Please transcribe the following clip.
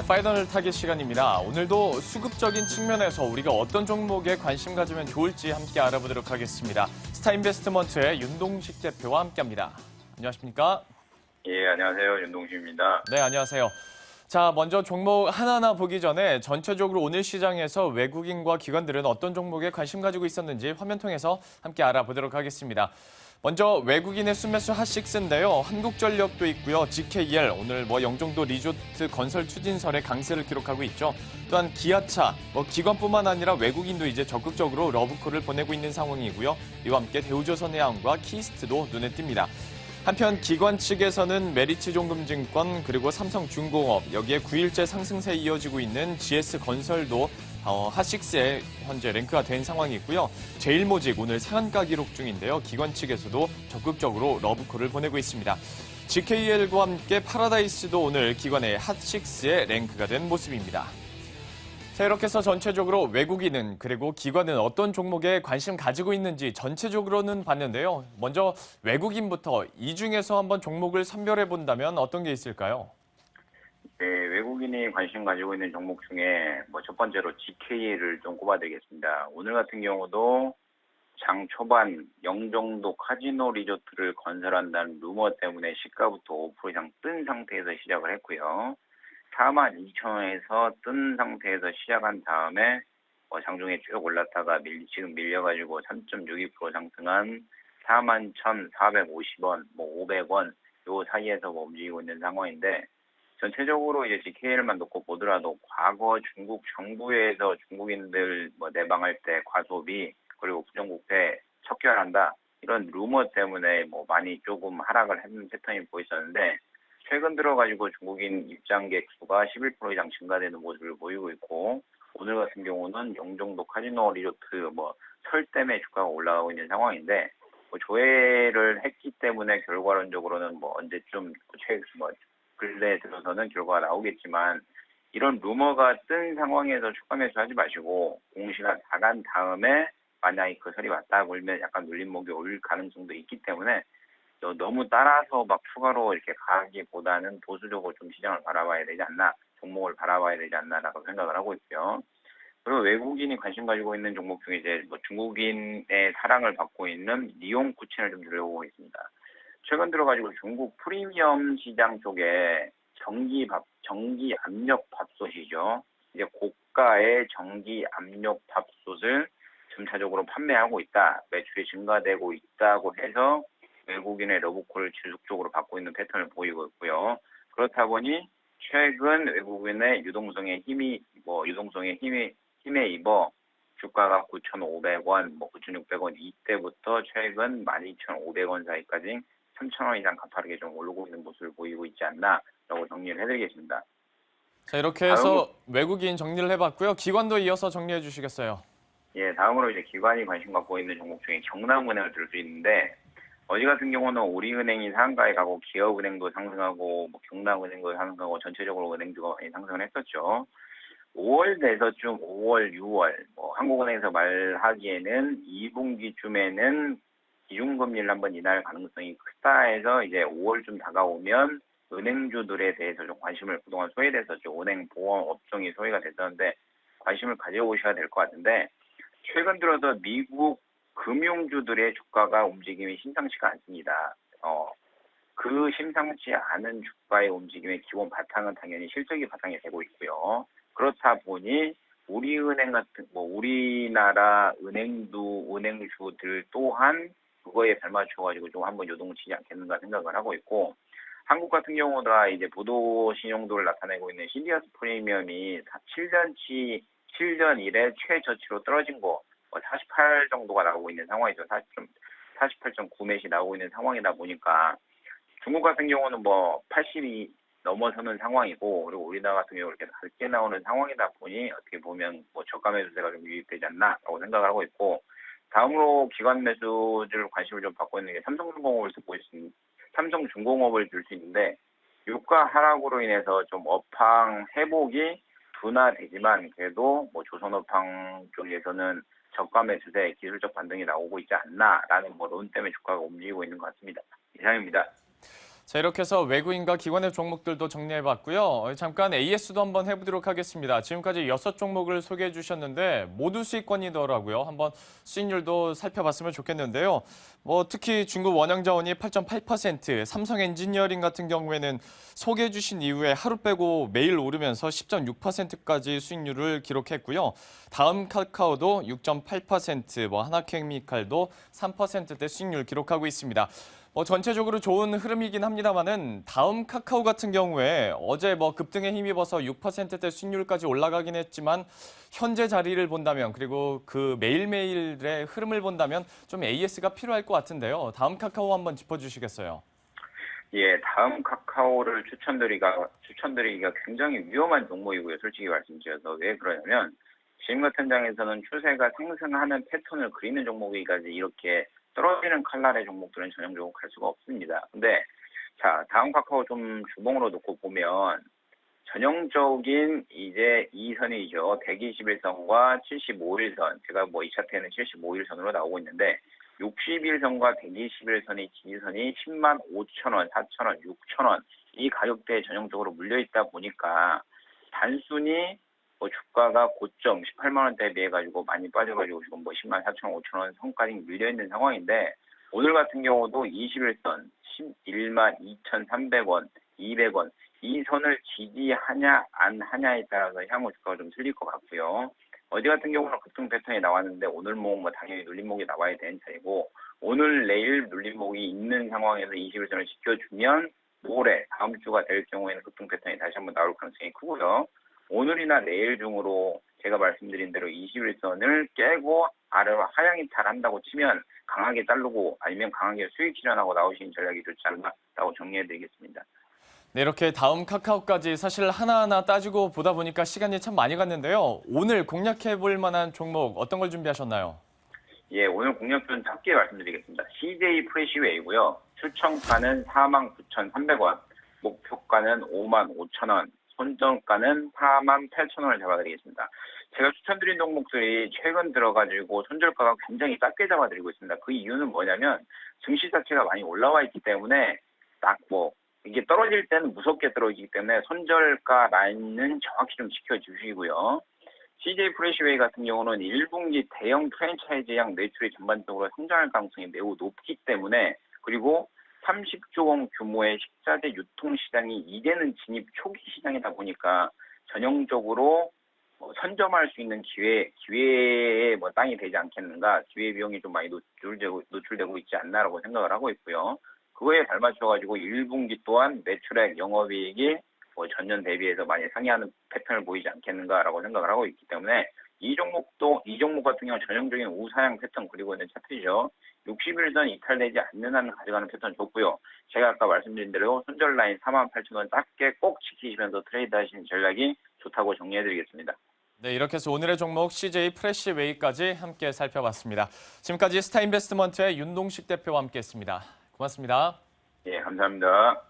네, 파이널 타깃 시간입니다. 오늘도 수급적인 측면에서 우리가 어떤 종목에 관심 가지면 좋을지 함께 알아보도록 하겠습니다. 스타인베스트먼트의 윤동식 대표와 함께합니다. 안녕하십니까? 예, 안녕하세요. 윤동식입니다. 네, 안녕하세요. 자, 먼저 종목 하나하나 보기 전에 전체적으로 오늘 시장에서 외국인과 기관들은 어떤 종목에 관심 가지고 있었는지 화면 통해서 함께 알아보도록 하겠습니다. 먼저 외국인의 순매수 핫식스인데요. 한국전력도 있고요. GKL 오늘 뭐 영종도 리조트 건설 추진설의 강세를 기록하고 있죠. 또한 기아차, 뭐 기관뿐만 아니라 외국인도 이제 적극적으로 러브콜을 보내고 있는 상황이고요. 이와 함께 대우조선해양과 키스트도 눈에 띕니다. 한편 기관 측에서는 메리츠종금증권 그리고 삼성중공업 여기에 9일째 상승세 이어지고 있는 GS건설도 어, 핫식스에 현재 랭크가 된 상황이고요. 제일모직 오늘 상한가 기록 중인데요. 기관 측에서도 적극적으로 러브콜을 보내고 있습니다. GKL과 함께 파라다이스도 오늘 기관의 핫식스에 랭크가 된 모습입니다. 자, 이렇게 해서 전체적으로 외국인은 그리고 기관은 어떤 종목에 관심 가지고 있는지 전체적으로는 봤는데요. 먼저 외국인부터 이 중에서 한번 종목을 선별해 본다면 어떤 게 있을까요? 네, 외국인이 관심 가지고 있는 종목 중에 뭐 첫 번째로 GK를 좀 꼽아드리겠습니다. 오늘 같은 경우도 장 초반 영종도 카지노 리조트를 건설한다는 루머 때문에 시가부터 5% 이상 뜬 상태에서 시작을 했고요. 42,000원에서 뜬 상태에서 시작한 다음에 뭐 장중에 쭉 올랐다가 밀, 지금 밀려가지고 3.62% 상승한 41,450원, 뭐 500원 요 사이에서 뭐 움직이고 있는 상황인데 전체적으로 이제 GKL만 놓고 보더라도 과거 중국 정부에서 중국인들 뭐 내방할 때 과소비 그리고 부정국패 척결한다 이런 루머 때문에 뭐 많이 조금 하락을 했는 패턴이 보였었는데 최근 들어가지고 중국인 입장객 수가 11% 이상 증가되는 모습을 보이고 있고 오늘 같은 경우는 영종도 카지노 리조트 뭐 설 때문에 주가가 올라가고 있는 상황인데 뭐 조회를 했기 때문에 결과론적으로는 뭐 언제쯤 최 뭐 근래 들어서는 결과가 나오겠지만 이런 루머가 뜬 상황에서 추가 매수하지 마시고 공시가 나간 다음에 만약에 그 설이 맞다 그러면 약간 눌림목이 올 가능성도 있기 때문에 너무 따라서 막 추가로 이렇게 가기보다는 보수적으로 좀 시장을 바라봐야 되지 않나 종목을 바라봐야 되지 않나라고 생각을 하고 있고요. 그리고 외국인이 관심 가지고 있는 종목 중에 이제 뭐 중국인의 사랑을 받고 있는 니온 쿠친을 좀 들어보고 있습니다. 최근 들어가지고 중국 프리미엄 시장 쪽에 전기 밥, 전기 압력 밥솥이죠. 이제 고가의 전기 압력 밥솥을 점차적으로 판매하고 있다. 매출이 증가되고 있다고 해서 외국인의 러브콜을 지속적으로 받고 있는 패턴을 보이고 있고요. 그렇다 보니 최근 외국인의 유동성에 힘이 뭐 유동성에 힘이 힘에 입어 주가가 9,500원, 뭐 9,600원 이때부터 최근 12,500원 사이까지 3,000원 이상 가파르게 좀 오르고 있는 모습을 보이고 있지 않나라고 정리를 해드리겠습니다. 자 이렇게 해서 다음, 외국인 정리를 해봤고요. 기관도 이어서 정리해 주시겠어요? 예, 다음으로 이제 기관이 관심 갖고 있는 종목 중에 경남은행을 들 수 있는데 어제 같은 경우는 우리은행이 상가에 가고 기업은행도 상승하고 뭐 경남은행도 상승하고 전체적으로 은행주가 많이 상승을 했었죠. 5월 내서쯤 5월, 6월 뭐 한국은행에서 말하기에는 2분기쯤에는 기준 금리를 한번 인하할 가능성이 크다 해서 이제 5월쯤 다가오면 은행주들에 대해서 좀 관심을 그동안 소외됐었죠. 은행 보험 업종이 소외가 됐었는데 관심을 가져오셔야 될 것 같은데 최근 들어서 미국 금융주들의 주가가 움직임이 심상치가 않습니다. 어, 그 심상치 않은 주가의 움직임의 기본 바탕은 당연히 실적이 바탕이 되고 있고요. 그렇다 보니 우리 은행 같은 뭐 우리나라 은행도 은행주들 또한 그거에 발맞춰 가지고 좀 한번 요동을 치지 않겠는가 생각을 하고 있고 한국 같은 경우도 이제 보도 신용도를 나타내고 있는 신디아스 프리미엄이 7년치 7년 이래 최저치로 떨어진 거 뭐48 정도가 나오고 있는 상황이죠. 40, 48.9몇이 나오고 있는 상황이다 보니까 중국 같은 경우는 뭐 80이 넘어서는 상황이고 그리고 우리나라 같은 경우 이렇게 낮게 나오는 상황이다 보니 어떻게 보면 뭐 저가 매수세가 좀 유입되지 않나라고 생각을 하고 있고 다음으로 기관 매수를 관심을 좀 받고 있는 게 삼성중공업을 듣고 있습니다. 삼성중공업을 들수 있는데 유가 하락으로 인해서 좀 업황 회복이 둔화되지만 그래도 뭐 조선업황 쪽에서는 저가 매수세 기술적 반등이 나오고 있지 않나라는 뭐 론 때문에 주가가 움직이고 있는 것 같습니다. 이상입니다. 자, 이렇게 해서 외국인과 기관의 종목들도 정리해봤고요. 잠깐 AS도 한번 해보도록 하겠습니다. 지금까지 여섯 종목을 소개해 주셨는데 모두 수익권이더라고요. 한번 수익률도 살펴봤으면 좋겠는데요. 뭐 특히 중국 원양자원이 8.8%, 삼성 엔지니어링 같은 경우에는 소개해 주신 이후에 하루 빼고 매일 오르면서 10.6%까지 수익률을 기록했고요. 다음 카카오도 6.8%, 뭐 하나케미칼도 3%대 수익률 기록하고 있습니다. 뭐 전체적으로 좋은 흐름이긴 합니다만은 다음 카카오 같은 경우에 어제 뭐 급등에 힘입어서 6%대 수익률까지 올라가긴 했지만 현재 자리를 본다면 그리고 그 매일매일의 흐름을 본다면 좀 AS가 필요할 것 같은데요. 다음 카카오 한번 짚어주시겠어요? 예, 다음 카카오를 추천드리기가, 추천드리기가 굉장히 위험한 종목이고요. 솔직히 말씀드려서. 왜 그러냐면, 지금 같은 장에서는 추세가 상승하는 패턴을 그리는 종목이까지 이렇게 떨어지는 칼날의 종목들은 전형적으로 갈 수가 없습니다. 근데, 자, 다음 카카오 좀 주봉으로 놓고 보면, 전형적인 이제 이선이죠 121선과 75일선. 제가 뭐 이 차트에는 75일선으로 나오고 있는데, 61선과 121선의 지지선이 10만 5천 원, 4천 원, 6천 원 이 가격대에 전형적으로 물려 있다 보니까 단순히 뭐 주가가 고점 18만 원대에 비해 가지고 많이 빠져가지고 지금 뭐 10만 4천 원, 5천 원 선까지 밀려 있는 상황인데 오늘 같은 경우도 21선 11만 2,300원, 200원 이 선을 지지하냐 안 하냐에 따라서 향후 주가가 좀 틀릴 것 같고요. 어제 같은 경우는 급등 패턴이 나왔는데 오늘 목뭐 당연히 눌림목이 나와야 되는 차이고 오늘 내일 눌림목이 있는 상황에서 21선을 지켜주면 모레 다음 주가 될 경우에는 급등 패턴이 다시 한번 나올 가능성이 크고요. 오늘이나 내일 중으로 제가 말씀드린 대로 21선을 깨고 아래로 하향 이탈한다고 치면 강하게 자르고 아니면 강하게 수익 실현하고 나오시는 전략이 좋지 않나라고 정리해드리겠습니다. 네, 이렇게 다음 카카오까지 사실 하나하나 따지고 보다 보니까 시간이 참 많이 갔는데요. 오늘 공략해 볼 만한 종목 어떤 걸 준비하셨나요? 예, 오늘 공략준 짧게 말씀드리겠습니다. CJ 프레시웨이고요. 추천가는 49,300원, 목표가는 55,000원, 손절가는 48,000원을 잡아드리겠습니다. 제가 추천드린 종목들이 최근 들어가지고 손절가가 굉장히 작게 잡아드리고 있습니다. 그 이유는 뭐냐면 증시 자체가 많이 올라와 있기 때문에 딱뭐 이게 떨어질 때는 무섭게 떨어지기 때문에 손절가 라인은 정확히 좀 지켜주시고요. CJ 프레시웨이 같은 경우는 1분기 대형 프랜차이즈 양 매출이 전반적으로 성장할 가능성이 매우 높기 때문에 그리고 30조 원 규모의 식자재 유통 시장이 이제는 진입 초기 시장이다 보니까 전형적으로 뭐 선점할 수 있는 기회, 기회의 뭐 땅이 되지 않겠는가, 기회 비용이 좀 많이 노출되고, 노출되고 있지 않나라고 생각을 하고 있고요. 그거에 발맞춰 가지고 1분기 또한 매출액, 영업이익이 뭐 전년 대비해서 많이 상회하는 패턴을 보이지 않겠는가라고 생각을 하고 있기 때문에 이 종목도 이 종목 같은 경우 는 전형적인 우사양 패턴 그리고 있는 차트죠. 60일선 이탈되지 않는 한 가져가는 패턴 좋고요. 제가 아까 말씀드린 대로 손절 라인 48,000원 짧게 꼭 지키시면서 트레이드 하시는 전략이 좋다고 정리해드리겠습니다. 네, 이렇게 해서 오늘의 종목 CJ 프레시웨이까지 함께 살펴봤습니다. 지금까지 스타인베스트먼트의 윤동식 대표와 함께했습니다. 고맙습니다. 예, 감사합니다.